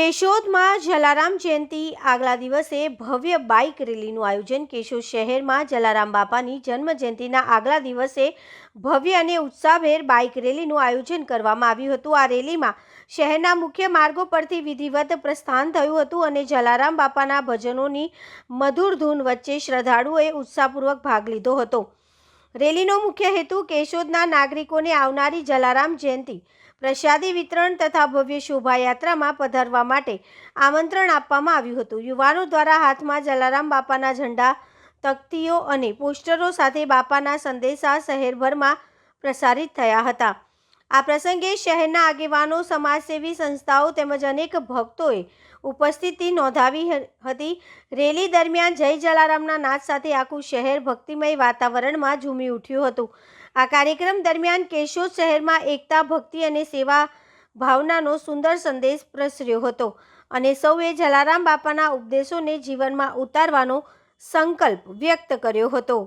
કેશોદમાં જલારામ જયંતિ આગલા દિવસે ભવ્ય બાઇક રેલીનું આયોજન કેશોદ શહેરમાં જલારામ બાપાની જન્મ જયંતિના આગલા દિવસે ભવ્ય અને ઉત્સાહભેર બાઇક રેલીનું આયોજન કરવામાં આવ્યું હતું. આ રેલીમાં શહેરના મુખ્ય માર્ગો પરથી વિધિવત પ્રસ્થાન થયું હતું અને જલારામ બાપાના ભજનોની મધુર ધૂન વચ્ચે શ્રદ્ધાળુઓએ ઉત્સાહપૂર્વક ભાગ લીધો હતો. રેલીનો મુખ્ય હેતુ કેશોદના નાગરિકોને આવનારી જલારામ જયંતિ, પ્રસાદી વિતરણ તથા ભવ્ય શોભાયાત્રામાં પધારવા માટે આમંત્રણ આપવામાં આવ્યું હતું. યુવાનો દ્વારા હાથમાં જલારામ બાપાના ઝંડા, તકતીઓ અને પોસ્ટરો સાથે બાપાના સંદેશા શહેરભરમાં પ્રસારિત થયા હતા. આ પ્રસંગે શહેરના આગેવાનો, સમાજસેવી સંસ્થાઓ તેમજ અનેક ભક્તોએ ઉપસ્થિતિ નોંધાવી હતી. રેલી દરમિયાન જય જલારામના નાદ સાથે આખું શહેર ભક્તિમય વાતાવરણમાં ઝૂમી ઉઠ્યું હતું. આ કાર્યક્રમ દરમિયાન કેશોદ શહેરમાં એકતા, ભક્તિ અને સેવા ભાવનાનો સુંદર સંદેશ પ્રસર્યો હતો અને સૌએ જલારામ બાપાના ઉપદેશોને જીવનમાં ઉતારવાનો સંકલ્પ વ્યક્ત કર્યો હતો.